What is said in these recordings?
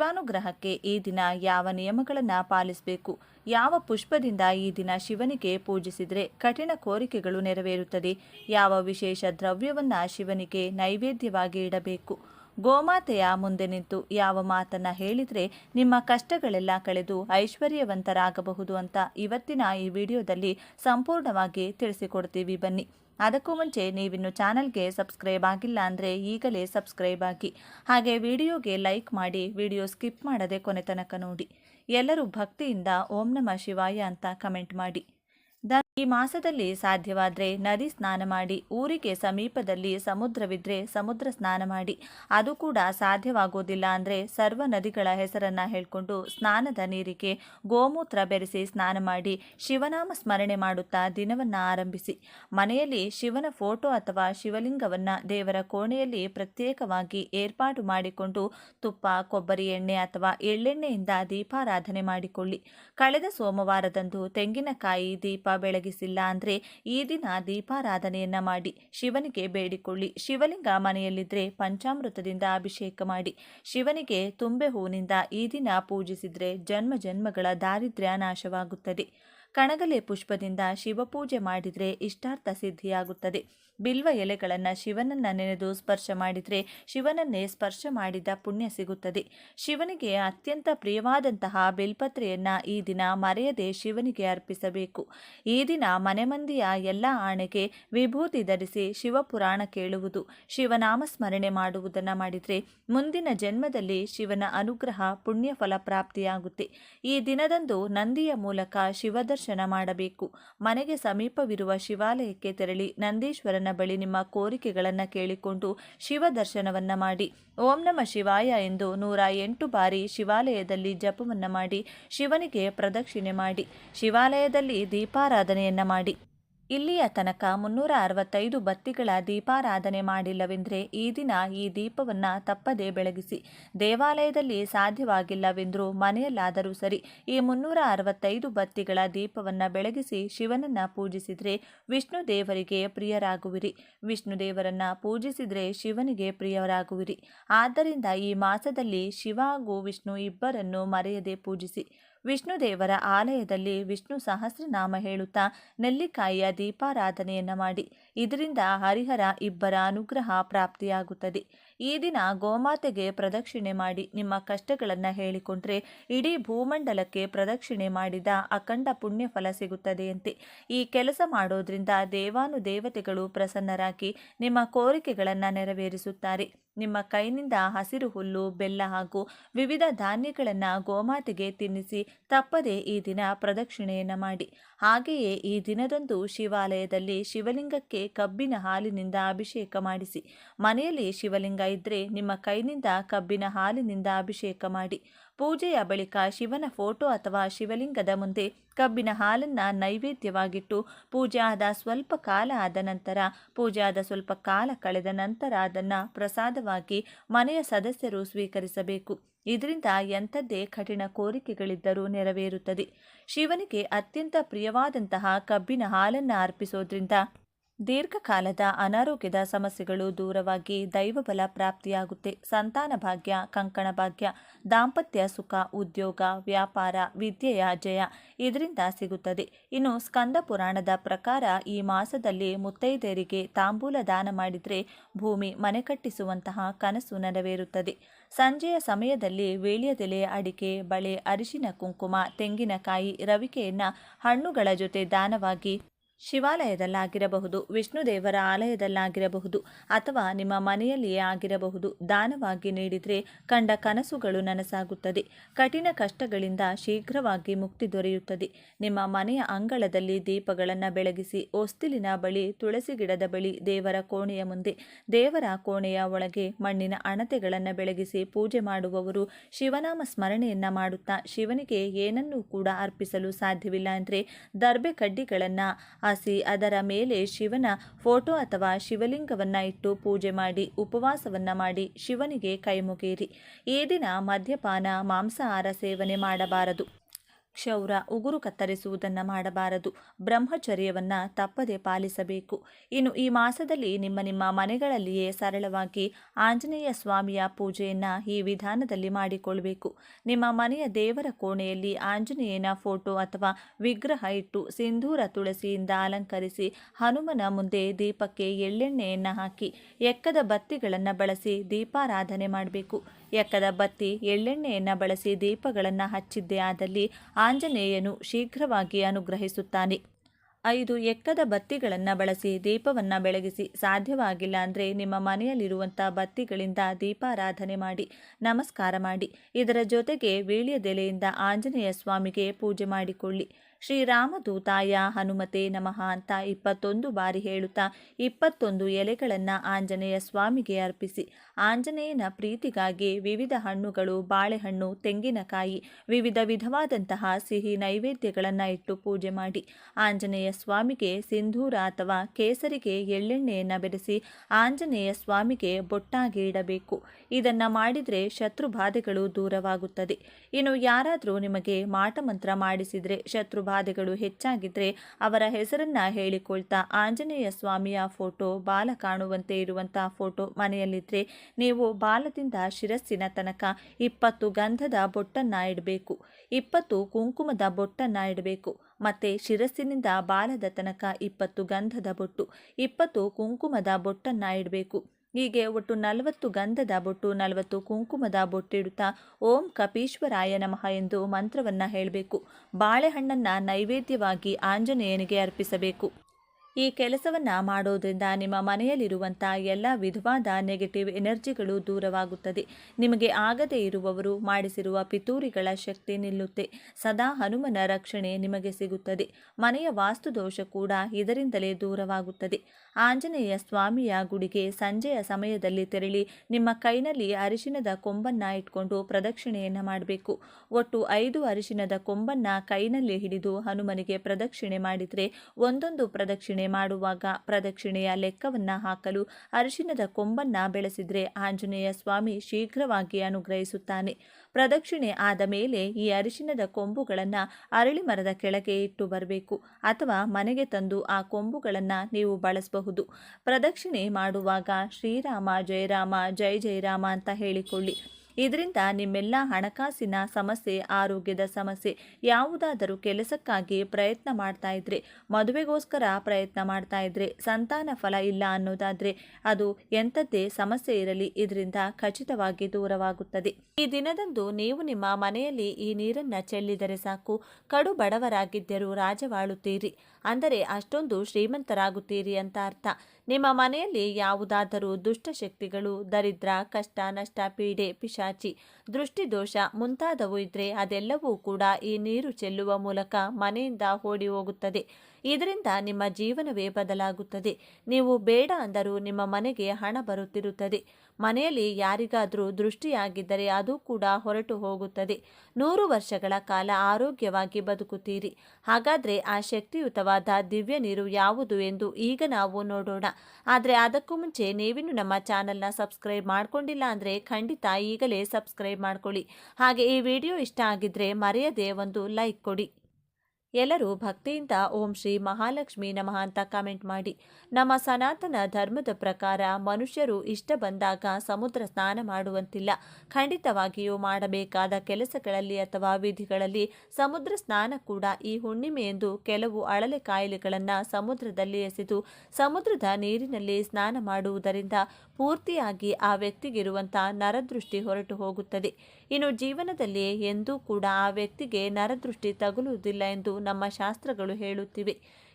ಶಿವಾನುಗ್ರಹಕ್ಕೆ ಈ ದಿನ ಯಾವ ನಿಯಮಗಳನ್ನು ಪಾಲಿಸಬೇಕು? ಯಾವ ಪುಷ್ಪದಿಂದ ಈ ದಿನ ಶಿವನಿಗೆ ಪೂಜಿಸಿದರೆ ಕಠಿಣ ಕೋರಿಕೆಗಳು ನೆರವೇರುತ್ತದೆ? ಯಾವ ವಿಶೇಷ ದ್ರವ್ಯವನ್ನು ಶಿವನಿಗೆ ನೈವೇದ್ಯವಾಗಿ ಇಡಬೇಕು? ಗೋಮಾತೆಯ ಮುಂದೆ ನಿಂತು ಯಾವ ಮಾತನ್ನ ಹೇಳಿದರೆ ನಿಮ್ಮ ಕಷ್ಟಗಳೆಲ್ಲ ಕಳೆದು ಐಶ್ವರ್ಯವಂತರಾಗಬಹುದು ಅಂತ ಇವತ್ತಿನ ಈ ವಿಡಿಯೋದಲ್ಲಿ ಸಂಪೂರ್ಣವಾಗಿ ತಿಳಿಸಿಕೊಡ್ತೀವಿ ಬನ್ನಿ. ಅದಕ್ಕೂ ಮುಂಚೆ ನೀವಿನ್ನು ಚಾನಲ್ಗೆ ಸಬ್ಸ್ಕ್ರೈಬ್ ಆಗಿಲ್ಲ ಅಂದರೆ ಈಗಲೇ ಸಬ್ಸ್ಕ್ರೈಬ್ ಆಗಿ. ಹಾಗೆ ವಿಡಿಯೋಗೆ ಲೈಕ್ ಮಾಡಿ, ವಿಡಿಯೋ ಸ್ಕಿಪ್ ಮಾಡದೆ ಕೊನೆ ತನಕ ನೋಡಿ. ಎಲ್ಲರೂ ಭಕ್ತಿಯಿಂದ ಓಂ ನಮ ಶಿವಾಯ ಅಂತ ಕಮೆಂಟ್ ಮಾಡಿ. ಈ ಮಾಸದಲ್ಲಿ ಸಾಧ್ಯವಾದರೆ ನದಿ ಸ್ನಾನ ಮಾಡಿ, ಊರಿಗೆ ಸಮೀಪದಲ್ಲಿ ಸಮುದ್ರವಿದ್ರೆ ಸಮುದ್ರ ಸ್ನಾನ ಮಾಡಿ. ಅದು ಕೂಡ ಸಾಧ್ಯವಾಗೋದಿಲ್ಲ ಅಂದರೆ ಸರ್ವ ನದಿಗಳ ಹೆಸರನ್ನ ಹೇಳ್ಕೊಂಡು ಸ್ನಾನದ ನೀರಿಗೆ ಗೋಮೂತ್ರ ಬೆರೆಸಿ ಸ್ನಾನ ಮಾಡಿ ಶಿವನಾಮ ಸ್ಮರಣೆ ಮಾಡುತ್ತಾ ದಿನವನ್ನ ಆರಂಭಿಸಿ. ಮನೆಯಲ್ಲಿ ಶಿವನ ಫೋಟೋ ಅಥವಾ ಶಿವಲಿಂಗವನ್ನ ದೇವರ ಕೋಣೆಯಲ್ಲಿ ಪ್ರತ್ಯೇಕವಾಗಿ ಏರ್ಪಾಡು ಮಾಡಿಕೊಂಡು ತುಪ್ಪ, ಕೊಬ್ಬರಿ ಎಣ್ಣೆ ಅಥವಾ ಎಳ್ಳೆಣ್ಣೆಯಿಂದ ದೀಪಾರಾಧನೆ ಮಾಡಿಕೊಳ್ಳಿ. ಕಳೆದ ಸೋಮವಾರದಂದು ತೆಂಗಿನಕಾಯಿ ದೀಪ ಬೆಳಗಿಸಿಲ್ಲ ಅಂದರೆ ಈ ದಿನ ದೀಪಾರಾಧನೆಯನ್ನ ಮಾಡಿ, ಶಿವನಿಗೆ ಬೇಡಿಕೊಳ್ಳಿ. ಶಿವಲಿಂಗ ಮನೆಯಲ್ಲಿದ್ದರೆ ಪಂಚಾಮೃತದಿಂದ ಅಭಿಷೇಕ ಮಾಡಿ. ಶಿವನಿಗೆ ತುಂಬೆ ಹೂವಿನಿಂದ ಈ ದಿನ ಪೂಜಿಸಿದರೆ ಜನ್ಮ ಜನ್ಮಗಳ ದಾರಿದ್ರ್ಯ ನಾಶವಾಗುತ್ತದೆ. ಕಣಗಲೆ ಪುಷ್ಪದಿಂದ ಶಿವಪೂಜೆ ಮಾಡಿದರೆ ಇಷ್ಟಾರ್ಥ ಸಿದ್ಧಿಯಾಗುತ್ತದೆ. ಬಿಲ್ವ ಎಲೆಗಳನ್ನು ಶಿವನನ್ನ ನೆನೆದು ಸ್ಪರ್ಶ ಮಾಡಿದರೆ ಶಿವನನ್ನೇ ಸ್ಪರ್ಶ ಮಾಡಿದ ಪುಣ್ಯ ಸಿಗುತ್ತದೆ. ಶಿವನಿಗೆ ಅತ್ಯಂತ ಪ್ರಿಯವಾದಂತಹ ಬಿಲ್ಪತ್ರೆಯನ್ನು ಈ ದಿನ ಮರೆಯದೆ ಶಿವನಿಗೆ ಅರ್ಪಿಸಬೇಕು. ಈ ದಿನ ಮನೆಮಂದಿಯ ಎಲ್ಲ ಆಣೆಗೆ ವಿಭೂತಿ ಧರಿಸಿ ಶಿವಪುರಾಣ ಕೇಳುವುದು. ಶಿವನಾಮ ಸ್ಮರಣೆ ಮಾಡುವುದನ್ನು ಮಾಡಿದರೆ ಮುಂದಿನ ಜನ್ಮದಲ್ಲಿ ಶಿವನ ಅನುಗ್ರಹ ಪುಣ್ಯ ಫಲ ಪ್ರಾಪ್ತಿಯಾಗುತ್ತೆ. ಈ ದಿನದಂದು ನಂದಿಯ ಮೂಲಕ ಶಿವದರ್ಶನ ಮಾಡಬೇಕು. ಮನೆಗೆ ಸಮೀಪವಿರುವ ಶಿವಾಲಯಕ್ಕೆ ತೆರಳಿ ನಂದೀಶ್ವರನ ಬಳಿ ನಿಮ್ಮ ಕೋರಿಕೆಗಳನ್ನು ಕೇಳಿಕೊಂಡು ಶಿವ ದರ್ಶನವನ್ನ ಮಾಡಿ. ಓಂ ನಮ ಶಿವಾಯ ಎಂದು ನೂರ ಎಂಟು ಬಾರಿ ಶಿವಾಲಯದಲ್ಲಿ ಜಪವನ್ನ ಮಾಡಿ, ಶಿವನಿಗೆ ಪ್ರದಕ್ಷಿಣೆ ಮಾಡಿ, ಶಿವಾಲಯದಲ್ಲಿ ದೀಪಾರಾಧನೆಯನ್ನ ಮಾಡಿ. ಇಲ್ಲಿಯ ತನಕ ಮುನ್ನೂರ ಅರವತ್ತೈದು ಬತ್ತಿಗಳ ದೀಪಾರಾಧನೆ ಮಾಡಿಲ್ಲವೆಂದರೆ ಈ ದಿನ ಈ ದೀಪವನ್ನು ತಪ್ಪದೆ ಬೆಳಗಿಸಿ ದೇವಾಲಯದಲ್ಲಿ ಸಾಧ್ಯವಾಗಿಲ್ಲವೆಂದರೂ ಮನೆಯಲ್ಲಾದರೂ ಸರಿ ಈ ಮುನ್ನೂರ ಅರವತ್ತೈದು ಬತ್ತಿಗಳ ದೀಪವನ್ನು ಬೆಳಗಿಸಿ ಶಿವನನ್ನ ಪೂಜಿಸಿದರೆ ವಿಷ್ಣು ದೇವರಿಗೆ ಪ್ರಿಯರಾಗುವಿರಿ. ವಿಷ್ಣು ದೇವರನ್ನ ಪೂಜಿಸಿದರೆ ಶಿವನಿಗೆ ಪ್ರಿಯರಾಗುವಿರಿ. ಆದ್ದರಿಂದ ಈ ಮಾಸದಲ್ಲಿ ಶಿವ ಹಾಗೂ ವಿಷ್ಣು ಇಬ್ಬರನ್ನು ಮರೆಯದೆ ಪೂಜಿಸಿ. ವಿಷ್ಣು ದೇವರ ಆಲಯದಲ್ಲಿ ವಿಷ್ಣು ಸಹಸ್ರನಾಮ ಹೇಳುತ್ತಾ ನೆಲ್ಲಿಕಾಯಿಯ ದೀಪಾರಾಧನೆಯನ್ನು ಮಾಡಿ. ಇದರಿಂದ ಹರಿಹರ ಇಬ್ಬರ ಅನುಗ್ರಹ ಪ್ರಾಪ್ತಿಯಾಗುತ್ತದೆ. ಈ ದಿನ ಗೋಮಾತೆಗೆ ಪ್ರದಕ್ಷಿಣೆ ಮಾಡಿ ನಿಮ್ಮ ಕಷ್ಟಗಳನ್ನು ಹೇಳಿಕೊಂಡ್ರೆ ಇಡೀ ಭೂಮಂಡಲಕ್ಕೆ ಪ್ರದಕ್ಷಿಣೆ ಮಾಡಿದ ಅಖಂಡ ಪುಣ್ಯ ಫಲ ಸಿಗುತ್ತದೆಯಂತೆ ಈ ಕೆಲಸ ಮಾಡೋದ್ರಿಂದ ದೇವಾನು ದೇವತೆಗಳು ಪ್ರಸನ್ನರಾಗಿ ನಿಮ್ಮ ಕೋರಿಕೆಗಳನ್ನು ನೆರವೇರಿಸುತ್ತಾರೆ. ನಿಮ್ಮ ಕೈನಿಂದ ಹಸಿರು ಹುಲ್ಲು, ಬೆಲ್ಲ ಹಾಗೂ ವಿವಿಧ ಧಾನ್ಯಗಳನ್ನು ಗೋಮಾತೆಗೆ ತಿನ್ನಿಸಿ ತಪ್ಪದೆ ಈ ದಿನ ಪ್ರದಕ್ಷಿಣೆಯನ್ನು ಮಾಡಿ. ಹಾಗೆಯೇ ಈ ದಿನದಂದು ಶಿವಾಲಯದಲ್ಲಿ ಶಿವಲಿಂಗಕ್ಕೆ ಕಬ್ಬಿನ ಹಾಲಿನಿಂದ ಅಭಿಷೇಕ ಮಾಡಿಸಿ. ಮನೆಯಲ್ಲಿ ಶಿವಲಿಂಗ ಇದ್ದರೆ ನಿಮ್ಮ ಕೈನಿಂದ, ಕಬ್ಬಿನ ಹಾಲಿನಿಂದ ಅಭಿಷೇಕ ಮಾಡಿ. ಪೂಜೆಯ ಬಳಿಕ ಶಿವನ ಫೋಟೋ ಅಥವಾ ಶಿವಲಿಂಗದ ಮುಂದೆ ಕಬ್ಬಿನ ಹಾಲನ್ನು ನೈವೇದ್ಯವಾಗಿಟ್ಟು ಪೂಜೆ ಆದ ಸ್ವಲ್ಪ ಕಾಲ ಆದ ನಂತರ, ಪೂಜೆ ಸ್ವಲ್ಪ ಕಾಲ ಕಳೆದ ನಂತರ ಅದನ್ನು ಪ್ರಸಾದವಾಗಿ ಮನೆಯ ಸದಸ್ಯರು ಸ್ವೀಕರಿಸಬೇಕು. ಇದರಿಂದ ಎಂಥದ್ದೇ ಕಠಿಣ ಕೋರಿಕೆಗಳಿದ್ದರೂ ನೆರವೇರುತ್ತದೆ. ಶಿವನಿಗೆ ಅತ್ಯಂತ ಪ್ರಿಯವಾದಂತಹ ಕಬ್ಬಿನ ಹಾಲನ್ನು ಅರ್ಪಿಸೋದ್ರಿಂದ ದೀರ್ಘಕಾಲದ ಅನಾರೋಗ್ಯದ ಸಮಸ್ಯೆಗಳು ದೂರವಾಗಿ ದೈವಬಲ ಪ್ರಾಪ್ತಿಯಾಗುತ್ತೆ. ಸಂತಾನ ಭಾಗ್ಯ, ಕಂಕಣ ಭಾಗ್ಯ, ದಾಂಪತ್ಯ ಸುಖ, ಉದ್ಯೋಗ, ವ್ಯಾಪಾರ, ವಿದ್ಯೆಯ ಜಯ ಇದರಿಂದ ಸಿಗುತ್ತದೆ. ಇನ್ನು ಸ್ಕಂದ ಪುರಾಣದ ಪ್ರಕಾರ ಈ ಮಾಸದಲ್ಲಿ ಮುತ್ತೈದೆಯರಿಗೆ ತಾಂಬೂಲ ದಾನ ಮಾಡಿದರೆ ಭೂಮಿ ಮನೆ ಕಟ್ಟಿಸುವಂತಹ ಕನಸು ನೆರವೇರುತ್ತದೆ. ಸಂಜೆಯ ಸಮಯದಲ್ಲಿ ವೇಳ್ಯದೆಲೆ, ಅಡಿಕೆ, ಬಳೆ, ಅರಿಶಿನ, ಕುಂಕುಮ, ತೆಂಗಿನಕಾಯಿ, ರವಿಕೆಯನ್ನ ಹಣ್ಣುಗಳ ಜೊತೆ ದಾನವಾಗಿ ಶಿವಾಲಯದಲ್ಲಾಗಿರಬಹುದು ವಿಷ್ಣು ದೇವರ ಆಲಯದಲ್ಲಾಗಿರಬಹುದು ಅಥವಾ ನಿಮ್ಮ ಮನೆಯಲ್ಲಿಯೇ ಆಗಿರಬಹುದು. ದಾನವಾಗಿ ನೀಡಿದರೆ ಕಂಡ ಕನಸುಗಳು ನನಸಾಗುತ್ತದೆ. ಕಠಿಣ ಕಷ್ಟಗಳಿಂದ ಶೀಘ್ರವಾಗಿ ಮುಕ್ತಿ ದೊರೆಯುತ್ತದೆ. ನಿಮ್ಮ ಮನೆಯ ಅಂಗಳದಲ್ಲಿ ದೀಪಗಳನ್ನು ಬೆಳಗಿಸಿ, ಹೊಸ್ತಿಲಿನ ಬಳಿ ತುಳಸಿ ಗಿಡದ ಬಳಿ ದೇವರ ಕೋಣೆಯ ಮುಂದೆ, ದೇವರ ಕೋಣೆಯ ಒಳಗೆ ಮಣ್ಣಿನ ಅಣತೆಗಳನ್ನು ಬೆಳಗಿಸಿ ಪೂಜೆ ಮಾಡುವವರು ಶಿವನಾಮ ಸ್ಮರಣೆಯನ್ನ ಮಾಡುತ್ತಾ ಶಿವನಿಗೆ ಏನನ್ನೂ ಕೂಡ ಅರ್ಪಿಸಲು ಸಾಧ್ಯವಿಲ್ಲ ಅಂದರೆ ದರ್ಬೆ ಕಡ್ಡಿಗಳನ್ನು ಹಾಸಿ ಅದರ ಮೇಲೆ ಶಿವನ ಫೋಟೋ ಅಥವಾ ಶಿವಲಿಂಗವನ್ನ ಇಟ್ಟು ಪೂಜೆ ಮಾಡಿ, ಉಪವಾಸವನ್ನ ಮಾಡಿ ಶಿವನಿಗೆ ಕೈಮುಗೇರಿ. ಈ ದಿನ ಮದ್ಯಪಾನ, ಮಾಂಸಾಹಾರ ಸೇವನೆ ಮಾಡಬಾರದು. ಕ್ಷೌರ ಉಗುರು ಕತ್ತರಿಸುವುದನ್ನು ಮಾಡಬಾರದು. ಬ್ರಹ್ಮಚರ್ಯವನ್ನು ತಪ್ಪದೆ ಪಾಲಿಸಬೇಕು. ಇನ್ನು ಈ ಮಾಸದಲ್ಲಿ ನಿಮ್ಮ ನಿಮ್ಮ ಮನೆಗಳಲ್ಲಿಯೇ ಸರಳವಾಗಿ ಆಂಜನೇಯ ಸ್ವಾಮಿಯ ಪೂಜೆಯನ್ನು ಈ ವಿಧಾನದಲ್ಲಿ ಮಾಡಿಕೊಳ್ಳಬೇಕು ನಿಮ್ಮ ಮನೆಯ ದೇವರ ಕೋಣೆಯಲ್ಲಿ ಆಂಜನೇಯನ ಫೋಟೋ ಅಥವಾ ವಿಗ್ರಹ ಇಟ್ಟು ಸಿಂಧೂರ ತುಳಸಿಯಿಂದ ಅಲಂಕರಿಸಿ ಹನುಮನ ಮುಂದೆ ದೀಪಕ್ಕೆ ಎಳ್ಳೆಣ್ಣೆಯನ್ನು ಹಾಕಿ, ಎಕ್ಕದ ಬತ್ತಿಗಳನ್ನು ಬಳಸಿ ದೀಪಾರಾಧನೆ ಮಾಡಬೇಕು. ಎಕ್ಕದ ಬತ್ತಿ, ಎಳ್ಳೆಣ್ಣೆಯನ್ನು ಬಳಸಿ ದೀಪಗಳನ್ನು ಹಚ್ಚಿದ್ದೇ ಆದಲ್ಲಿ ಆಂಜನೇಯನು ಶೀಘ್ರವಾಗಿ ಅನುಗ್ರಹಿಸುತ್ತಾನೆ. ಐದು ಎಕ್ಕದ ಬತ್ತಿಗಳನ್ನು ಬಳಸಿ ದೀಪವನ್ನು ಬೆಳಗಿಸಿ ಸಾಧ್ಯವಾಗಿಲ್ಲ ಅಂದರೆ ನಿಮ್ಮ ಮನೆಯಲ್ಲಿರುವಂಥ ಬತ್ತಿಗಳಿಂದ ದೀಪಾರಾಧನೆ ಮಾಡಿ, ನಮಸ್ಕಾರ ಮಾಡಿ. ಇದರ ಜೊತೆಗೆ ವೀಳ್ಯದೆಲೆಯಿಂದ ಆಂಜನೇಯ ಸ್ವಾಮಿಗೆ ಪೂಜೆ ಮಾಡಿಕೊಳ್ಳಿ. ಶ್ರೀರಾಮದೂತಾಯ ಹನುಮತೆ ನಮಃ ಅಂತ ಇಪ್ಪತ್ತೊಂದು ಬಾರಿ ಹೇಳುತ್ತಾ ಇಪ್ಪತ್ತೊಂದು ಎಲೆಗಳನ್ನು ಆಂಜನೇಯ ಸ್ವಾಮಿಗೆ ಅರ್ಪಿಸಿ. ಆಂಜನೇಯನ ಪ್ರೀತಿಗಾಗಿ ವಿವಿಧ ಹಣ್ಣುಗಳು, ಬಾಳೆಹಣ್ಣು, ತೆಂಗಿನಕಾಯಿ, ವಿವಿಧ ವಿಧವಾದಂತಹ ಸಿಹಿ ನೈವೇದ್ಯಗಳನ್ನು ಇಟ್ಟು ಪೂಜೆ ಮಾಡಿ. ಆಂಜನೇಯ ಸ್ವಾಮಿಗೆ ಸಿಂಧೂರ ಅಥವಾ ಕೇಸರಿಗೆ ಎಳ್ಳೆಣ್ಣೆಯನ್ನು ಬೆರೆಸಿ ಆಂಜನೇಯ ಸ್ವಾಮಿಗೆ ಬೊಟ್ಟಾಗಿ ಇಡಬೇಕು. ಇದನ್ನು ಮಾಡಿದರೆ ಶತ್ರು ಬಾಧೆಗಳು ದೂರವಾಗುತ್ತದೆ. ಇನ್ನು ಯಾರಾದರೂ ನಿಮಗೆ ಮಾಟಮಂತ್ರ ಮಾಡಿಸಿದರೆ, ಶತ್ರು ಬಾಧೆಗಳು ಹೆಚ್ಚಾಗಿದ್ದರೆ ಅವರ ಹೆಸರನ್ನ ಹೇಳಿಕೊಳ್ತಾ ಆಂಜನೇಯ ಸ್ವಾಮಿಯ ಫೋಟೋ, ಬಾಲ ಕಾಣುವಂತೆ ಇರುವಂತಹ ಫೋಟೋ ಮನೆಯಲ್ಲಿದ್ದರೆ ನೀವು ಬಾಲದಿಂದ ಶಿರಸ್ಸಿನ ತನಕ ಇಪ್ಪತ್ತು ಗಂಧದ ಬೊಟ್ಟನ್ನು ಇಡಬೇಕು. ಇಪ್ಪತ್ತು ಕುಂಕುಮದ ಬೊಟ್ಟನ್ನು ಇಡಬೇಕು. ಮತ್ತು ಶಿರಸ್ಸಿನಿಂದ ಬಾಲದ ತನಕ ಇಪ್ಪತ್ತು ಗಂಧದ ಬೊಟ್ಟು, ಇಪ್ಪತ್ತು ಕುಂಕುಮದ ಬೊಟ್ಟನ್ನು ಇಡಬೇಕು. ಹೀಗೆ ಒಟ್ಟು ನಲವತ್ತು ಗಂಧದ ಬೊಟ್ಟು, ನಲವತ್ತು ಕುಂಕುಮದ ಬೊಟ್ಟಿಡುತ್ತಾ ಓಂ ಕಪೀಶ್ವರಾಯ ನಮಃ ಎಂದು ಮಂತ್ರವನ್ನು ಹೇಳಬೇಕು. ಬಾಳೆಹಣ್ಣನ್ನು ನೈವೇದ್ಯವಾಗಿ ಆಂಜನೇಯನಿಗೆ ಅರ್ಪಿಸಬೇಕು. ಈ ಕೆಲಸವನ್ನು ಮಾಡೋದ್ರಿಂದ ನಿಮ್ಮ ಮನೆಯಲ್ಲಿರುವಂಥ ಎಲ್ಲ ವಿಧವಾದ ನೆಗೆಟಿವ್ ಎನರ್ಜಿಗಳು ದೂರವಾಗುತ್ತದೆ. ನಿಮಗೆ ಆಗದೇ ಇರುವವರು ಮಾಡಿಸಿರುವ ಪಿತೂರಿಗಳ ಶಕ್ತಿ ನಿಲ್ಲುತ್ತೆ. ಸದಾ ಹನುಮನ ರಕ್ಷಣೆ ನಿಮಗೆ ಸಿಗುತ್ತದೆ. ಮನೆಯ ವಾಸ್ತುದೋಷ ಕೂಡ ಇದರಿಂದಲೇ ದೂರವಾಗುತ್ತದೆ. ಆಂಜನೇಯ ಸ್ವಾಮಿಯ ಗುಡಿಗೆ ಸಂಜೆಯ ಸಮಯದಲ್ಲಿ ತೆರಳಿ ನಿಮ್ಮ ಕೈನಲ್ಲಿ ಅರಿಶಿನದ ಕೊಂಬನ್ನ ಇಟ್ಕೊಂಡು ಪ್ರದಕ್ಷಿಣೆಯನ್ನು ಮಾಡಬೇಕು. ಒಟ್ಟು ಐದು ಅರಿಶಿನದ ಕೊಂಬನ್ನ ಕೈನಲ್ಲಿ ಹಿಡಿದು ಹನುಮನಿಗೆ ಪ್ರದಕ್ಷಿಣೆ ಮಾಡಿದರೆ ಒಂದೊಂದು ಪ್ರದಕ್ಷಿಣೆ ಮಾಡುವಾಗ ಪ್ರದಕ್ಷಿಣೆಯ ಲೆಕ್ಕವನ್ನ ಹಾಕಲು ಅರಿಶಿನದ ಕೊಂಬನ್ನ ಬೆಳೆಸಿದ್ರೆ ಆಂಜನೇಯ ಸ್ವಾಮಿ ಶೀಘ್ರವಾಗಿ ಅನುಗ್ರಹಿಸುತ್ತಾನೆ. ಪ್ರದಕ್ಷಿಣೆ ಆದ ಮೇಲೆ ಈ ಅರಿಶಿನದ ಕೊಂಬುಗಳನ್ನು ಅರಳಿ ಮರದ ಕೆಳಗೆ ಇಟ್ಟು ಬರಬೇಕು ಅಥವಾ ಮನೆಗೆ ತಂದು ಆ ಕೊಂಬುಗಳನ್ನು ನೀವು ಬಳಸಬಹುದು. ಪ್ರದಕ್ಷಿಣೆ ಮಾಡುವಾಗ ಶ್ರೀರಾಮ, ಜಯರಾಮ ಜಯ ಜಯರಾಮ ಅಂತ ಹೇಳಿಕೊಳ್ಳಿ. ಇದರಿಂದ ನಿಮ್ಮೆಲ್ಲ ಹಣಕಾಸಿನ ಸಮಸ್ಯೆ, ಆರೋಗ್ಯದ ಸಮಸ್ಯೆ, ಯಾವುದಾದರೂ ಕೆಲಸಕ್ಕಾಗಿ ಪ್ರಯತ್ನ ಮಾಡ್ತಾ ಇದ್ರೆ, ಮದುವೆಗೋಸ್ಕರ ಪ್ರಯತ್ನ ಮಾಡ್ತಾ ಇದ್ರೆ ಸಂತಾನ ಫಲ ಇಲ್ಲ ಅನ್ನೋದಾದ್ರೆ ಅದು ಎಂಥದ್ದೇ ಸಮಸ್ಯೆ ಇರಲಿ, ಇದರಿಂದ ಖಚಿತವಾಗಿ ದೂರವಾಗುತ್ತದೆ. ಈ ದಿನದಂದು ನೀವು ನಿಮ್ಮ ಮನೆಯಲ್ಲಿ ಈ ನೀರನ್ನ ಚೆಲ್ಲಿದರೆ ಸಾಕು. ಕಡು ಬಡವರಾಗಿದ್ದರೂ ರಾಜವಾಳುತ್ತೀರಿ. ಅಂದರೆ ಅಷ್ಟೊಂದು ಶ್ರೀಮಂತರಾಗುತ್ತೀರಿ ಅಂತ ಅರ್ಥ. ನಿಮ್ಮ ಮನೆಯಲ್ಲಿ ಯಾವುದಾದರೂ ದುಷ್ಟಶಕ್ತಿಗಳು ದರಿದ್ರ, ಕಷ್ಟ, ನಷ್ಟ, ಪೀಡೆ, ಪಿಶಾಚಿ, ದೃಷ್ಟಿದೋಷ ಮುಂತಾದವು ಇದ್ರೆ ಅದೆಲ್ಲವೂ ಕೂಡ ಈ ನೀರು ಚೆಲ್ಲುವ ಮೂಲಕ ಮನೆಯಿಂದ ಓಡಿ ಹೋಗುತ್ತದೆ ಇದರಿಂದ ನಿಮ್ಮ ಜೀವನವೇ ಬದಲಾಗುತ್ತದೆ. ನೀವು ಬೇಡ ಅಂದರೂ ನಿಮ್ಮ ಮನೆಗೆ ಹಣ ಬರುತ್ತಿರುತ್ತದೆ. ಮನೆಯಲ್ಲಿ ಯಾರಿಗಾದರೂ ದೃಷ್ಟಿಯಾಗಿದ್ದರೆ ಅದು ಕೂಡ ಹೊರಟು ಹೋಗುತ್ತದೆ. ನೂರು ವರ್ಷಗಳ ಕಾಲ ಆರೋಗ್ಯವಾಗಿ ಬದುಕುತ್ತೀರಿ. ಹಾಗಾದರೆ ಆ ಶಕ್ತಿಯುತವಾದ ದಿವ್ಯ ನೀರು ಯಾವುದು ಎಂದು ಈಗ ನಾವು ನೋಡೋಣ. ಆದರೆ ಅದಕ್ಕೂ ಮುಂಚೆ ನೀವಿನ್ನು ನಮ್ಮ ಚಾನಲ್ನ ಸಬ್ಸ್ಕ್ರೈಬ್ ಮಾಡ್ಕೊಂಡಿಲ್ಲ ಅಂದರೆ ಖಂಡಿತ ಈಗಲೇ ಸಬ್ಸ್ಕ್ರೈಬ್ ಮಾಡ್ಕೊಳ್ಳಿ. ಹಾಗೆ ಈ ವಿಡಿಯೋ ಇಷ್ಟ ಆಗಿದ್ರೆ ಮರೆಯದೆ ಒಂದು ಲೈಕ್ ಕೊಡಿ. ಎಲ್ಲರೂ ಭಕ್ತಿಯಿಂದ ಓಂ ಶ್ರೀ ಮಹಾಲಕ್ಷ್ಮಿ ನಮಃ ಅಂತ ಕಾಮೆಂಟ್ ಮಾಡಿ. ನಮ್ಮ ಸನಾತನ ಧರ್ಮದ ಪ್ರಕಾರ ಮನುಷ್ಯರು ಇಷ್ಟ ಬಂದಾಗ ಸಮುದ್ರ ಸ್ನಾನ ಮಾಡುವಂತಿಲ್ಲ. ಖಂಡಿತವಾಗಿಯೂ ಮಾಡಬೇಕಾದ ಕೆಲಸಗಳಲ್ಲಿ ಅಥವಾ ವಿಧಿಗಳಲ್ಲಿ ಸಮುದ್ರ ಸ್ನಾನ ಕೂಡ ಈ ಹುಣ್ಣಿಮೆ ಎಂದು ಕೆಲವು ಅಳಲೆ ಕಾಯಿಲೆಗಳನ್ನು ಸಮುದ್ರದಲ್ಲಿ ಎಸೆದು ಸಮುದ್ರದ ನೀರಿನಲ್ಲಿ ಸ್ನಾನ ಮಾಡುವುದರಿಂದ ಪೂರ್ತಿಯಾಗಿ ಆ ವ್ಯಕ್ತಿಗಿರುವಂಥ ನರದೃಷ್ಟಿ ಹೊರಟು ಹೋಗುತ್ತದೆ. ಇನ್ನು ಜೀವನದಲ್ಲಿ ಎಂದೂ ಕೂಡ ಆ ವ್ಯಕ್ತಿಗೆ ನರದೃಷ್ಟಿ ತಗುಲುವುದಿಲ್ಲ ಎಂದು ನಮ್ಮ ಶಾಸ್ತ್ರಗಳು ಹೇಳುತ್ತಿವೆ.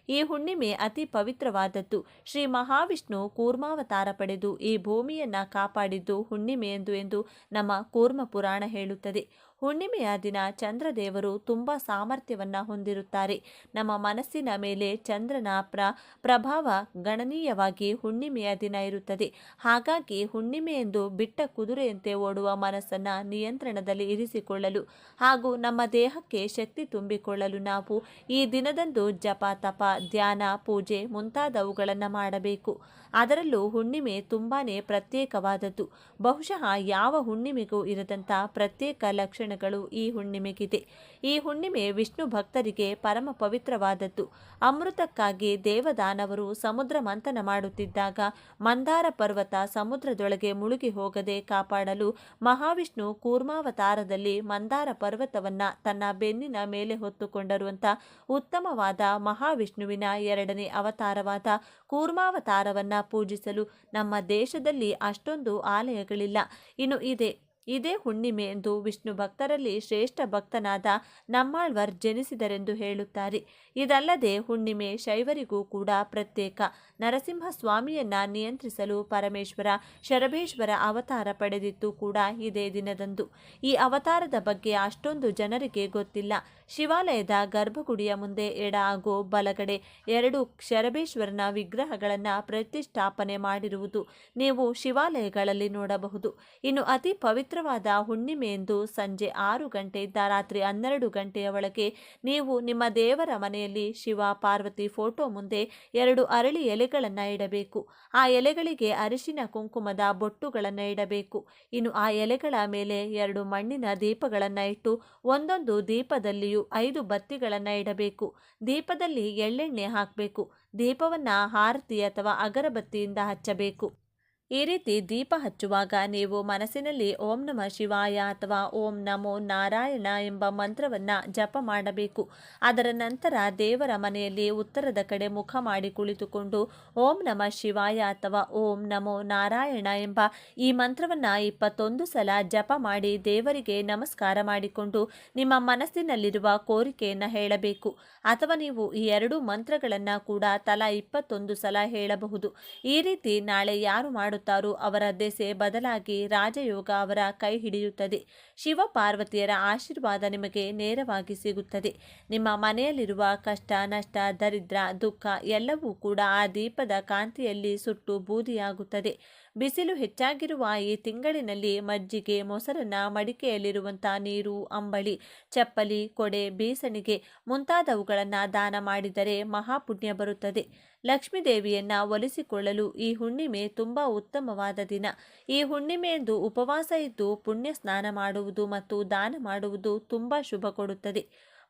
ಈ ಹುಣ್ಣಿಮೆ ಅತಿ ಪವಿತ್ರವಾದದ್ದು. ಶ್ರೀ ಮಹಾವಿಷ್ಣು ಕೂರ್ಮಾವತಾರ ಪಡೆದು ಈ ಭೂಮಿಯನ್ನ ಕಾಪಾಡಿದ್ದು ಹುಣ್ಣಿಮೆ ಎಂದು ಎಂದು ನಮ್ಮ ಕೂರ್ಮ ಪುರಾಣ ಹೇಳುತ್ತದೆ. ಹುಣ್ಣಿಮೆಯ ದಿನ ಚಂದ್ರದೇವರು ತುಂಬ ಸಾಮರ್ಥ್ಯವನ್ನು ಹೊಂದಿರುತ್ತಾರೆ. ನಮ್ಮ ಮನಸ್ಸಿನ ಮೇಲೆ ಚಂದ್ರನ ಪ್ರ, ಪ್ರಭಾವ ಗಣನೀಯವಾಗಿ ಹುಣ್ಣಿಮೆಯ ದಿನ ಇರುತ್ತದೆ. ಹಾಗಾಗಿ ಹುಣ್ಣಿಮೆ ಎಂದು ಬಿಟ್ಟ ಕುದುರೆಯಂತೆ ಓಡುವ ಮನಸ್ಸನ್ನು ನಿಯಂತ್ರಣದಲ್ಲಿ ಇರಿಸಿಕೊಳ್ಳಲು ಹಾಗೂ ನಮ್ಮ ದೇಹಕ್ಕೆ ಶಕ್ತಿ ತುಂಬಿಕೊಳ್ಳಲು ನಾವು ಈ ದಿನದಂದು ಜಪ, ತಪ, ಧ್ಯಾನ, ಪೂಜೆ ಮುಂತಾದವುಗಳನ್ನು ಮಾಡಬೇಕು. ಅದರಲ್ಲೂ ಹುಣ್ಣಿಮೆ ತುಂಬಾ ಪ್ರತ್ಯೇಕವಾದದ್ದು. ಬಹುಶಃ ಯಾವ ಹುಣ್ಣಿಮೆಗೂ ಇರದಂಥ ಪ್ರತ್ಯೇಕ ಲಕ್ಷಣಗಳು ಈ ಹುಣ್ಣಿಮೆಗಿದೆ. ಈ ಹುಣ್ಣಿಮೆ ವಿಷ್ಣು ಭಕ್ತರಿಗೆ ಪರಮ ಪವಿತ್ರವಾದದ್ದು. ಅಮೃತಕ್ಕಾಗಿ ದೇವದಾನವರು ಸಮುದ್ರ ಮಂಥನ ಮಾಡುತ್ತಿದ್ದಾಗ ಮಂದಾರ ಪರ್ವತ ಸಮುದ್ರದೊಳಗೆ ಮುಳುಗಿ ಹೋಗದೆ ಕಾಪಾಡಲು ಮಹಾವಿಷ್ಣು ಕೂರ್ಮಾವತಾರದಲ್ಲಿ ಮಂದಾರ ಪರ್ವತವನ್ನ ತನ್ನ ಬೆನ್ನಿನ ಮೇಲೆ ಹೊತ್ತುಕೊಂಡರು ಅಂತ ಉತ್ತಮವಾದ ಮಹಾವಿಷ್ಣುವಿನ ಎರಡನೇ ಅವತಾರವಾದ ಕೂರ್ಮಾವತಾರವನ್ನ ಪೂಜಿಸಲು ನಮ್ಮ ದೇಶದಲ್ಲಿ ಅಷ್ಟೊಂದು ಆಲಯಗಳಿಲ್ಲ. ಇನ್ನು ಇದೆ, ಇದೇ ಹುಣ್ಣಿಮೆ ಎಂದು ವಿಷ್ಣು ಭಕ್ತರಲ್ಲಿ ಶ್ರೇಷ್ಠ ಭಕ್ತನಾದ ನಮ್ಮಾಳ್ವರ್ ಜನಿಸಿದರೆಂದು ಹೇಳುತ್ತಾರೆ. ಇದಲ್ಲದೆ ಹುಣ್ಣಿಮೆ ಶೈವರಿಗೂ ಕೂಡ ಪ್ರತ್ಯೇಕ. ನರಸಿಂಹ ಸ್ವಾಮಿಯನ್ನ ನಿಯಂತ್ರಿಸಲು ಪರಮೇಶ್ವರ, ಶರಭೇಶ್ವರ ಅವತಾರ ಪಡೆದಿತ್ತು ಕೂಡ ಇದೇ ದಿನದಂದು. ಈ ಅವತಾರದ ಬಗ್ಗೆ ಅಷ್ಟೊಂದು ಜನರಿಗೆ ಗೊತ್ತಿಲ್ಲ. ಶಿವಾಲಯದ ಗರ್ಭಗುಡಿಯ ಮುಂದೆ ಎಡ ಹಾಗೂ ಬಲಗಡೆ ಎರಡು ಶರಬೇಶ್ವರನ ವಿಗ್ರಹಗಳನ್ನು ಪ್ರತಿಷ್ಠಾಪನೆ ಮಾಡಿರುವುದು ನೀವು ಶಿವಾಲಯಗಳಲ್ಲಿ ನೋಡಬಹುದು. ಇನ್ನು ಅತಿ ಪವಿತ್ರವಾದ ಹುಣ್ಣಿಮೆಯೆಂದು ಸಂಜೆ ಆರು ಗಂಟೆಯಿಂದ ರಾತ್ರಿ ಹನ್ನೆರಡು ಗಂಟೆಯ ಒಳಗೆ ನೀವು ನಿಮ್ಮ ದೇವರ ಮನೆಯಲ್ಲಿ ಶಿವ, ಪಾರ್ವತಿ ಫೋಟೋ ಮುಂದೆ ಎರಡು ಅರಳಿ ಎಲೆಗಳನ್ನು ಇಡಬೇಕು. ಆ ಎಲೆಗಳಿಗೆ ಅರಿಶಿನ, ಕುಂಕುಮದ ಬೊಟ್ಟುಗಳನ್ನು ಇಡಬೇಕು. ಇನ್ನು ಆ ಎಲೆಗಳ ಮೇಲೆ ಎರಡು ಮಣ್ಣಿನ ದೀಪಗಳನ್ನು ಇಟ್ಟು ಒಂದೊಂದು ದೀಪದಲ್ಲಿಯೂ ಐದು ಬತ್ತಿಗಳನ್ನು ಇಡಬೇಕು. ದೀಪದಲ್ಲಿ ಎಳ್ಳೆಣ್ಣೆ ಹಾಕಬೇಕು. ದೀಪವನ್ನು ಆರತಿ ಅಥವಾ ಅಗರಬತ್ತಿಯಿಂದ ಹಚ್ಚಬೇಕು. ಈ ರೀತಿ ದೀಪ ಹಚ್ಚುವಾಗ ನೀವು ಮನಸ್ಸಿನಲ್ಲಿ ಓಂ ನಮ ಶಿವಾಯ ಅಥವಾ ಓಂ ನಮೋ ನಾರಾಯಣ ಎಂಬ ಮಂತ್ರವನ್ನ ಜಪ ಮಾಡಬೇಕು. ಅದರ ನಂತರ ದೇವರ ಮನೆಯಲ್ಲಿ ಉತ್ತರದ ಕಡೆ ಮುಖ ಮಾಡಿ ಕುಳಿತುಕೊಂಡು ಓಂ ನಮ ಶಿವಾಯ ಅಥವಾ ಓಂ ನಮೋ ನಾರಾಯಣ ಎಂಬ ಈ ಮಂತ್ರವನ್ನ ಇಪ್ಪತ್ತೊಂದು ಸಲ ಜಪ ಮಾಡಿ ದೇವರಿಗೆ ನಮಸ್ಕಾರ ಮಾಡಿಕೊಂಡು ನಿಮ್ಮ ಮನಸ್ಸಿನಲ್ಲಿರುವ ಕೋರಿಕೆಯನ್ನು ಹೇಳಬೇಕು. ಅಥವಾ ನೀವು ಈ ಎರಡು ಮಂತ್ರಗಳನ್ನು ಕೂಡ ತಲಾ ಇಪ್ಪತ್ತೊಂದು ಸಲ ಹೇಳಬಹುದು. ಈ ರೀತಿ ನಾಳೆ ಯಾರು ಮಾಡುತ್ತಾರೋ ಅವರ ದೆಸೆ ಬದಲಾಗಿ ರಾಜಯೋಗ ಅವರ ಕೈ ಹಿಡಿಯುತ್ತದೆ. ಶಿವ ಪಾರ್ವತಿಯರ ಆಶೀರ್ವಾದ ನಿಮಗೆ ನೇರವಾಗಿ ಸಿಗುತ್ತದೆ. ನಿಮ್ಮ ಮನೆಯಲ್ಲಿರುವ ಕಷ್ಟ, ನಷ್ಟ, ದರಿದ್ರ, ದುಃಖ ಎಲ್ಲವೂ ಕೂಡ ಆ ದೀಪದ ಕಾಂತಿಯಲ್ಲಿ ಸುಟ್ಟು ಬೂದಿಯಾಗುತ್ತದೆ. ಬಿಸಿಲು ಹೆಚ್ಚಾಗಿರುವ ಈ ತಿಂಗಳಿನಲ್ಲಿ ಮಜ್ಜಿಗೆ, ಮೊಸರನ್ನ ಮಡಿಕೆಯಲ್ಲಿರುವಂಥ ನೀರು, ಅಂಬಳಿ, ಚಪ್ಪಲಿ, ಕೊಡೆ, ಬೀಸಣಿಗೆ ಮುಂತಾದವುಗಳನ್ನು ದಾನ ಮಾಡಿದರೆ ಮಹಾಪುಣ್ಯ ಬರುತ್ತದೆ. ಲಕ್ಷ್ಮೀದೇವಿಯನ್ನ ಒಲಿಸಿಕೊಳ್ಳಲು ಈ ಹುಣ್ಣಿಮೆ ತುಂಬ ಉತ್ತಮವಾದ ದಿನ. ಈ ಹುಣ್ಣಿಮೆಯಂದು ಉಪವಾಸ ಇದ್ದು ಪುಣ್ಯ ಸ್ನಾನ ಮಾಡುವುದು ಮತ್ತು ದಾನ ಮಾಡುವುದು ತುಂಬ ಶುಭ ಕೊಡುತ್ತದೆ.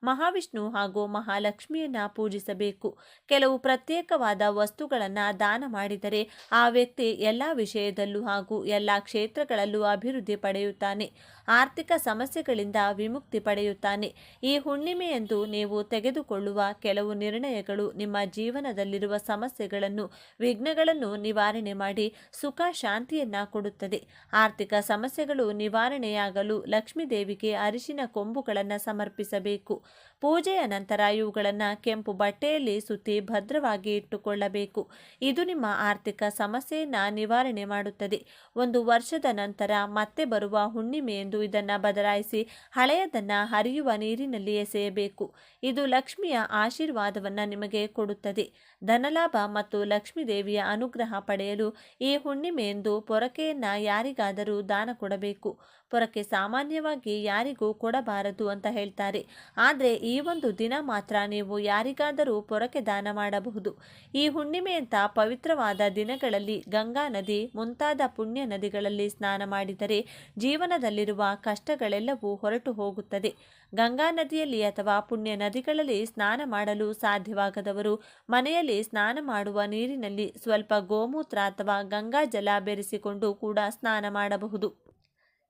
ಮಹಾವಿಷ್ಣು ಹಾಗೂ ಮಹಾಲಕ್ಷ್ಮಿಯನ್ನ ಪೂಜಿಸಬೇಕು. ಕೆಲವು ಪ್ರತ್ಯೇಕವಾದ ವಸ್ತುಗಳನ್ನು ದಾನ ಮಾಡಿದರೆ ಆ ವ್ಯಕ್ತಿ ಎಲ್ಲ ವಿಷಯದಲ್ಲೂ ಹಾಗೂ ಎಲ್ಲ ಕ್ಷೇತ್ರಗಳಲ್ಲೂ ಅಭಿವೃದ್ಧಿ ಪಡೆಯುತ್ತಾನೆ. ಆರ್ಥಿಕ ಸಮಸ್ಯೆಗಳಿಂದ ವಿಮುಕ್ತಿ ಪಡೆಯುತ್ತಾನೆ. ಈ ಹುಣ್ಣಿಮೆಯಂದು ನೀವು ತೆಗೆದುಕೊಳ್ಳುವ ಕೆಲವು ನಿರ್ಣಯಗಳು ನಿಮ್ಮ ಜೀವನದಲ್ಲಿರುವ ಸಮಸ್ಯೆಗಳನ್ನು, ವಿಘ್ನಗಳನ್ನು ನಿವಾರಣೆ ಮಾಡಿ ಸುಖ ಶಾಂತಿಯನ್ನ ಕೊಡುತ್ತದೆ. ಆರ್ಥಿಕ ಸಮಸ್ಯೆಗಳು ನಿವಾರಣೆಯಾಗಲು ಲಕ್ಷ್ಮೀದೇವಿಗೆ ಅರಿಶಿನ ಕೊಂಬುಗಳನ್ನು ಸಮರ್ಪಿಸಬೇಕು. ಪೂಜೆಯ ನಂತರ ಇವುಗಳನ್ನು ಕೆಂಪು ಬಟ್ಟೆಯಲ್ಲಿ ಸುತ್ತಿ ಭದ್ರವಾಗಿ ಇಟ್ಟುಕೊಳ್ಳಬೇಕು. ಇದು ನಿಮ್ಮ ಆರ್ಥಿಕ ಸಮಸ್ಯೆಯನ್ನು ನಿವಾರಣೆ ಮಾಡುತ್ತದೆ. ಒಂದು ವರ್ಷದ ನಂತರ ಮತ್ತೆ ಬರುವ ಹುಣ್ಣಿಮೆ ಎಂದು ಇದನ್ನು ಬದಲಾಯಿಸಿ ಹಳೆಯದನ್ನು ಹರಿಯುವ ನೀರಿನಲ್ಲಿ ಎಸೆಯಬೇಕು. ಇದು ಲಕ್ಷ್ಮಿಯ ಆಶೀರ್ವಾದವನ್ನು ನಿಮಗೆ ಕೊಡುತ್ತದೆ. ಧನಲಾಭ ಮತ್ತು ಲಕ್ಷ್ಮೀದೇವಿಯ ಅನುಗ್ರಹ ಪಡೆಯಲು ಈ ಹುಣ್ಣಿಮೆಯೆಂದು ಪೊರಕೆಯನ್ನು ಯಾರಿಗಾದರೂ ದಾನ ಕೊಡಬೇಕು. ಪೊರಕೆ ಸಾಮಾನ್ಯವಾಗಿ ಯಾರಿಗೂ ಕೊಡಬಾರದು ಅಂತ ಹೇಳ್ತಾರೆ. ಆದರೆ ಈ ಒಂದು ದಿನ ಮಾತ್ರ ನೀವು ಯಾರಿಗಾದರೂ ಪೊರಕೆ ದಾನ ಮಾಡಬಹುದು. ಈ ಹುಣ್ಣಿಮೆಯಂಥ ಪವಿತ್ರವಾದ ದಿನಗಳಲ್ಲಿ ಗಂಗಾ ನದಿ ಮುಂತಾದ ಪುಣ್ಯ ನದಿಗಳಲ್ಲಿ ಸ್ನಾನ ಮಾಡಿದರೆ ಜೀವನದಲ್ಲಿರುವ ಕಷ್ಟಗಳೆಲ್ಲವೂ ಹೊರಟು ಹೋಗುತ್ತದೆ. ಗಂಗಾ ನದಿಯಲ್ಲಿ ಅಥವಾ ಪುಣ್ಯ ನದಿಗಳಲ್ಲಿ ಸ್ನಾನ ಮಾಡಲು ಸಾಧ್ಯವಾಗದವರು ಮನೆಯಲ್ಲಿ ಸ್ನಾನ ಮಾಡುವ ನೀರಿನಲ್ಲಿ ಸ್ವಲ್ಪ ಗೋಮೂತ್ರ ಅಥವಾ ಗಂಗಾ ಜಲ ಬೆರೆಸಿಕೊಂಡು ಕೂಡ ಸ್ನಾನ ಮಾಡಬಹುದು.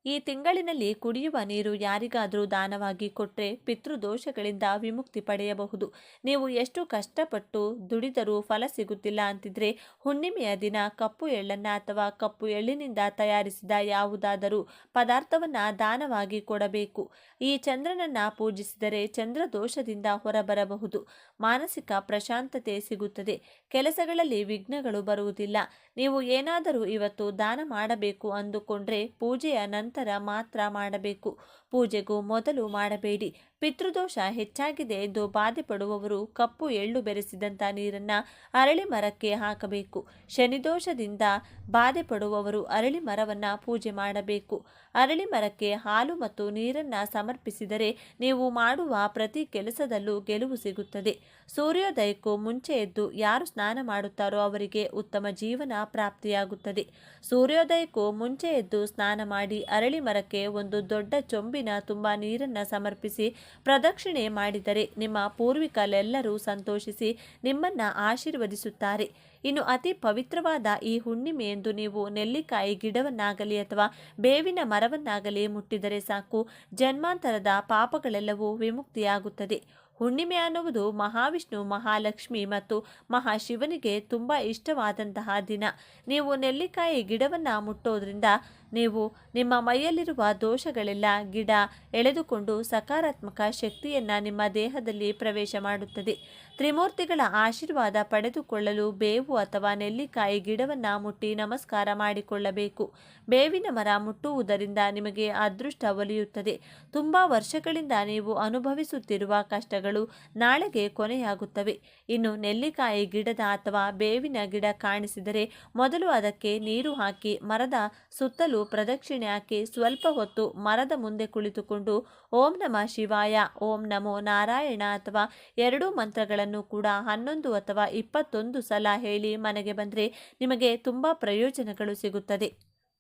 ಈ ತಿಂಗಳಿನಲ್ಲಿ ಕುಡಿಯುವ ನೀರು ಯಾರಿಗಾದರೂ ದಾನವಾಗಿ ಕೊಟ್ಟರೆ ಪಿತೃದೋಷಗಳಿಂದ ವಿಮುಕ್ತಿ ಪಡೆಯಬಹುದು. ನೀವು ಎಷ್ಟು ಕಷ್ಟಪಟ್ಟು ದುಡಿದರೂ ಫಲ ಸಿಗುತ್ತಿಲ್ಲ ಅಂತಿದ್ರೆ ಹುಣ್ಣಿಮೆಯ ದಿನ ಕಪ್ಪು ಎಳ್ಳನ್ನು ಅಥವಾ ಕಪ್ಪು ಎಳ್ಳಿನಿಂದ ತಯಾರಿಸಿದ ಯಾವುದಾದರೂ ಪದಾರ್ಥವನ್ನು ದಾನವಾಗಿ ಕೊಡಬೇಕು. ಈ ಚಂದ್ರನನ್ನ ಪೂಜಿಸಿದರೆ ಚಂದ್ರ ದೋಷದಿಂದ ಹೊರಬರಬಹುದು. ಮಾನಸಿಕ ಪ್ರಶಾಂತತೆ ಸಿಗುತ್ತದೆ. ಕೆಲಸಗಳಲ್ಲಿ ವಿಘ್ನಗಳು ಬರುವುದಿಲ್ಲ. ನೀವು ಏನಾದರೂ ಇವತ್ತು ದಾನ ಮಾಡಬೇಕು ಅಂದುಕೊಂಡ್ರೆ ಪೂಜೆಯ ನಂತರ ಮಾತ್ರ ಮಾಡಬೇಕು. ಪೂಜೆಗೂ ಮೊದಲು ಮಾಡಬೇಡಿ. ಪಿತೃದೋಷ ಹೆಚ್ಚಾಗಿದೆ ಎಂದು ಬಾಧೆ ಪಡುವವರು ಕಪ್ಪು ಎಳ್ಳು ಬೆರೆಸಿದಂಥ ನೀರನ್ನು ಅರಳಿ ಮರಕ್ಕೆ ಹಾಕಬೇಕು. ಶನಿದೋಷದಿಂದ ಬಾಧೆ ಪಡುವವರು ಅರಳಿ ಮರವನ್ನು ಪೂಜೆ ಮಾಡಬೇಕು. ಅರಳಿ ಮರಕ್ಕೆ ಹಾಲು ಮತ್ತು ನೀರನ್ನು ಸಮರ್ಪಿಸಿದರೆ ನೀವು ಮಾಡುವ ಪ್ರತಿ ಕೆಲಸದಲ್ಲೂ ಗೆಲುವು ಸಿಗುತ್ತದೆ. ಸೂರ್ಯೋದಯಕ್ಕೂ ಮುಂಚೆ ಎದ್ದು ಯಾರು ಸ್ನಾನ ಮಾಡುತ್ತಾರೋ ಅವರಿಗೆ ಉತ್ತಮ ಜೀವನ ಪ್ರಾಪ್ತಿಯಾಗುತ್ತದೆ. ಸೂರ್ಯೋದಯಕ್ಕೂ ಮುಂಚೆ ಎದ್ದು ಸ್ನಾನ ಮಾಡಿ ಅರಳಿ ಮರಕ್ಕೆ ಒಂದು ದೊಡ್ಡ ಚೊಂಬಿನ ತುಂಬ ನೀರನ್ನು ಸಮರ್ಪಿಸಿ ಪ್ರದಕ್ಷಿಣೆ ಮಾಡಿದರೆ ನಿಮ್ಮ ಪೂರ್ವಿಕರೆಲ್ಲರೂ ಸಂತೋಷಿಸಿ ನಿಮ್ಮನ್ನ ಆಶೀರ್ವದಿಸುತ್ತಾರೆ. ಇನ್ನು ಅತಿ ಪವಿತ್ರವಾದ ಈ ಹುಣ್ಣಿಮೆ ಎಂದು ನೀವು ನೆಲ್ಲಿಕಾಯಿ ಗಿಡವನ್ನಾಗಲಿ ಅಥವಾ ಬೇವಿನ ಮರವನ್ನಾಗಲಿ ಮುಟ್ಟಿದರೆ ಸಾಕು. ಜನ್ಮಾಂತರದ ಪಾಪಗಳೆಲ್ಲವೂ ವಿಮುಕ್ತಿಯಾಗುತ್ತದೆ. ಹುಣ್ಣಿಮೆ ಅನ್ನುವುದು ಮಹಾವಿಷ್ಣು, ಮಹಾಲಕ್ಷ್ಮಿ ಮತ್ತು ಮಹಾಶಿವನಿಗೆ ತುಂಬ ಇಷ್ಟವಾದಂತಹ ದಿನ. ನೀವು ನೆಲ್ಲಿಕಾಯಿ ಗಿಡವನ್ನು ಮುಟ್ಟೋದ್ರಿಂದ ನೀವು ನಿಮ್ಮ ಮೈಯಲ್ಲಿರುವ ದೋಷಗಳೆಲ್ಲ ಗಿಡ ಎಳೆದುಕೊಂಡು ಸಕಾರಾತ್ಮಕ ಶಕ್ತಿಯನ್ನು ನಿಮ್ಮ ದೇಹದಲ್ಲಿ ಪ್ರವೇಶ ಮಾಡುತ್ತದೆ. ತ್ರಿಮೂರ್ತಿಗಳ ಆಶೀರ್ವಾದ ಪಡೆದುಕೊಳ್ಳಲು ಬೇವು ಅಥವಾ ನೆಲ್ಲಿಕಾಯಿ ಗಿಡವನ್ನು ಮುಟ್ಟಿ ನಮಸ್ಕಾರ ಮಾಡಿಕೊಳ್ಳಬೇಕು. ಬೇವಿನ ಮರ ಮುಟ್ಟುವುದರಿಂದ ನಿಮಗೆ ಅದೃಷ್ಟ ಒಲಿಯುತ್ತದೆ. ತುಂಬ ವರ್ಷಗಳಿಂದ ನೀವು ಅನುಭವಿಸುತ್ತಿರುವ ಕಷ್ಟಗಳು ನಾಳೆಗೆ ಕೊನೆಯಾಗುತ್ತವೆ. ಇನ್ನು ನೆಲ್ಲಿಕಾಯಿ ಗಿಡದ ಅಥವಾ ಬೇವಿನ ಗಿಡ ಕಾಣಿಸಿದರೆ ಮೊದಲು ಅದಕ್ಕೆ ನೀರು ಹಾಕಿ ಮರದ ಸುತ್ತಲೂ ಪ್ರದಕ್ಷಿಣೆ ಹಾಕಿ ಸ್ವಲ್ಪ ಹೊತ್ತು ಮರದ ಮುಂದೆ ಕುಳಿತುಕೊಂಡು ಓಂ ನಮಃ ಶಿವಾಯ, ಓಂ ನಮೋ ನಾರಾಯಣ ಅಥವಾ ಎರಡೂ ಮಂತ್ರಗಳನ್ನು ಕೂಡ ಹನ್ನೊಂದು ಅಥವಾ ಇಪ್ಪತ್ತೊಂದು ಸಲ ಹೇಳಿ ಮನೆಗೆ ಬಂದರೆ ನಿಮಗೆ ತುಂಬ ಪ್ರಯೋಜನಗಳು ಸಿಗುತ್ತದೆ.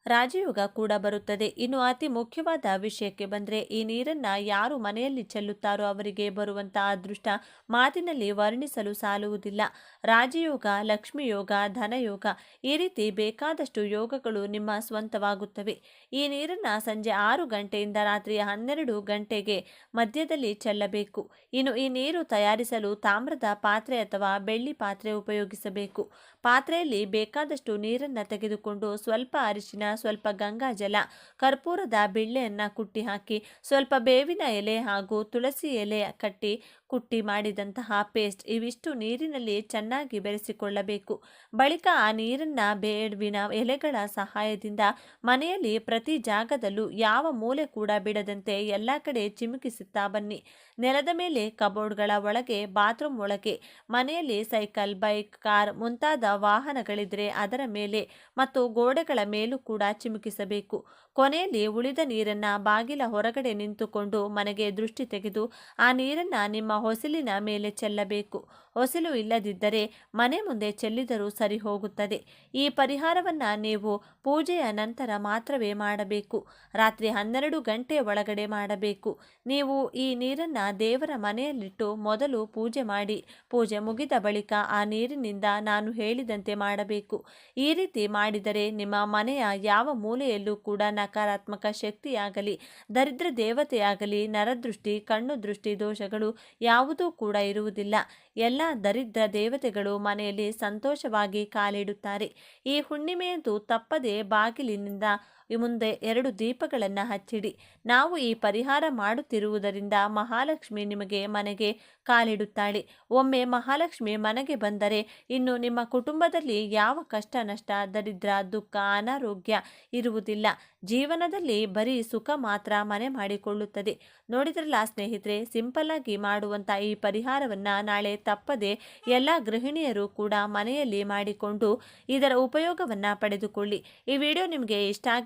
ರಾಜಯೋಗ ಕೂಡ ಬರುತ್ತದೆ. ಇನ್ನು ಅತಿ ಮುಖ್ಯವಾದ ವಿಷಯಕ್ಕೆ ಬಂದರೆ ಈ ನೀರನ್ನು ಯಾರು ಮನೆಯಲ್ಲಿ ಚೆಲ್ಲುತ್ತಾರೋ ಅವರಿಗೆ ಬರುವಂಥ ಅದೃಷ್ಟ ಮಾತಿನಲ್ಲಿ ವರ್ಣಿಸಲು ಸಾಲುವುದಿಲ್ಲ. ರಾಜಯೋಗ ಲಕ್ಷ್ಮಿ ಯೋಗ ಧನಯೋಗ ಈ ರೀತಿ ಬೇಕಾದಷ್ಟು ಯೋಗಗಳು ನಿಮ್ಮ ಸ್ವಂತವಾಗುತ್ತವೆ. ಈ ನೀರನ್ನು ಸಂಜೆ ಆರು ಗಂಟೆಯಿಂದ ರಾತ್ರಿ ಹನ್ನೆರಡು ಗಂಟೆಗೆ ಮಧ್ಯದಲ್ಲಿ ಚೆಲ್ಲಬೇಕು. ಇನ್ನು ಈ ನೀರು ತಯಾರಿಸಲು ತಾಮ್ರದ ಪಾತ್ರೆ ಅಥವಾ ಬೆಳ್ಳಿ ಪಾತ್ರೆ ಉಪಯೋಗಿಸಬೇಕು. ಪಾತ್ರೆಯಲ್ಲಿ ಬೇಕಾದಷ್ಟು ನೀರನ್ನು ತೆಗೆದುಕೊಂಡು ಸ್ವಲ್ಪ ಅರಿಶಿನ ಸ್ವಲ್ಪ ಗಂಗಾಜಲ ಕರ್ಪೂರದ ಬಿಳ್ಳೆಯನ್ನು ಕುಟ್ಟಿ ಹಾಕಿ ಸ್ವಲ್ಪ ಬೇವಿನ ಎಲೆ ಹಾಗೂ ತುಳಸಿ ಎಲೆ ಕಟ್ಟಿ ಕುಟ್ಟಿ ಮಾಡಿದಂತಹ ಪೇಸ್ಟ್ ಇವಿಷ್ಟು ನೀರಿನಲ್ಲಿ ಚೆನ್ನಾಗಿ ಬೆರೆಸಿಕೊಳ್ಳಬೇಕು. ಬಳಿಕ ಆ ನೀರನ್ನು ಬೇಡ್ವಿನ ಎಲೆಗಳ ಸಹಾಯದಿಂದ ಮನೆಯಲ್ಲಿ ಪ್ರತಿ ಜಾಗದಲ್ಲೂ ಯಾವ ಮೂಲೆ ಕೂಡ ಬಿಡದಂತೆ ಎಲ್ಲ ಕಡೆ ಚಿಮುಕಿಸುತ್ತಾ ಬನ್ನಿ. ನೆಲದ ಮೇಲೆ ಕಬೋರ್ಡ್ಗಳ ಒಳಗೆ, ಬಾತ್ರೂಮ್ ಒಳಗೆ, ಮನೆಯಲ್ಲಿ ಸೈಕಲ್, ಬೈಕ್, ಕಾರ್ ಮುಂತಾದ ವಾಹನಗಳಿದ್ರೆ ಅದರ ಮೇಲೆ ಮತ್ತು ಗೋಡೆಗಳ ಮೇಲೂ ಕೂಡ ಚಿಮುಕಿಸಬೇಕು. ಕೊನೆಯಲ್ಲಿ ಉಳಿದ ನೀರನ್ನ ಬಾಗಿಲ ಹೊರಗಡೆ ನಿಂತುಕೊಂಡು ಮನೆಗೆ ದೃಷ್ಟಿ ತೆಗೆದು, ಆ ನೀರನ್ನ ನಿಮ್ಮ ಹೊಸಲಿನ ಮೇಲೆ ಚೆಲ್ಲಬೇಕು. ಹೊಸಲು ಇಲ್ಲದಿದ್ದರೆ ಮನೆ ಮುಂದೆ ಚೆಲ್ಲಿದರೂ ಸರಿ ಹೋಗುತ್ತದೆ. ಈ ಪರಿಹಾರವನ್ನ ನೀವು ಪೂಜೆಯ ನಂತರ ಮಾತ್ರವೇ ಮಾಡಬೇಕು. ರಾತ್ರಿ ಹನ್ನೆರಡು ಗಂಟೆ ಒಳಗಡೆ ಮಾಡಬೇಕು. ನೀವು ಈ ನೀರನ್ನ ದೇವರ ಮನೆಯಲ್ಲಿಟ್ಟು ಮೊದಲು ಪೂಜೆ ಮಾಡಿ, ಪೂಜೆ ಮುಗಿದ ಬಳಿಕ ಆ ನೀರಿನಿಂದ ನಾನು ಹೇಳಿದಂತೆ ಮಾಡಬೇಕು. ಈ ರೀತಿ ಮಾಡಿದರೆ ನಿಮ್ಮ ಮನೆಯ ಯಾವ ಮೂಲೆಯಲ್ಲೂ ಕೂಡ ನಕಾರಾತ್ಮಕ ಶಕ್ತಿಯಾಗಲಿ, ದರಿದ್ರ ದೇವತೆಯಾಗಲಿ, ನರದೃಷ್ಟಿ, ಕಣ್ಣು ದೃಷ್ಟಿ ದೋಷಗಳು ಯಾವುದೂ ಕೂಡ ಇರುವುದಿಲ್ಲ. ಎಲ್ಲ ದರಿದ್ರ ದೇವತೆಗಳು ಮನೆಯಲ್ಲಿ ಸಂತೋಷವಾಗಿ ಕಾಲಿಡುತ್ತಾರೆ. ಈ ಹುಣ್ಣಿಮೆಯಂತೂ ತಪ್ಪದೆ ಬಾಗಿಲಿನಿಂದ ಮುಂದೆ ಎರಡು ದೀಪಗಳನ್ನು ಹಚ್ಚಿಡಿ. ನಾವು ಈ ಪರಿಹಾರ ಮಾಡುತ್ತಿರುವುದರಿಂದ ಮಹಾಲಕ್ಷ್ಮಿ ನಿಮಗೆ ಮನೆಗೆ ಕಾಲಿಡುತ್ತಾಳೆ. ಒಮ್ಮೆ ಮಹಾಲಕ್ಷ್ಮಿ ಮನೆಗೆ ಬಂದರೆ ಇನ್ನು ನಿಮ್ಮ ಕುಟುಂಬದಲ್ಲಿ ಯಾವ ಕಷ್ಟ, ನಷ್ಟ, ದರಿದ್ರ, ದುಃಖ, ಅನಾರೋಗ್ಯ ಇರುವುದಿಲ್ಲ. ಜೀವನದಲ್ಲಿ ಬರೀ ಸುಖ ಮಾತ್ರ ಮನೆ ಮಾಡಿಕೊಳ್ಳುತ್ತದೆ. ನೋಡಿದ್ರಲ್ಲ ಸ್ನೇಹಿತರೆ, ಸಿಂಪಲ್ ಆಗಿ ಮಾಡುವಂಥ ಈ ಪರಿಹಾರವನ್ನು ನಾಳೆ ತಪ್ಪದೆ ಎಲ್ಲ ಗೃಹಿಣಿಯರು ಕೂಡ ಮನೆಯಲ್ಲಿ ಮಾಡಿಕೊಂಡು ಇದರ ಉಪಯೋಗವನ್ನು ಪಡೆದುಕೊಳ್ಳಿ. ಈ ವಿಡಿಯೋ ನಿಮಗೆ ಇಷ್ಟ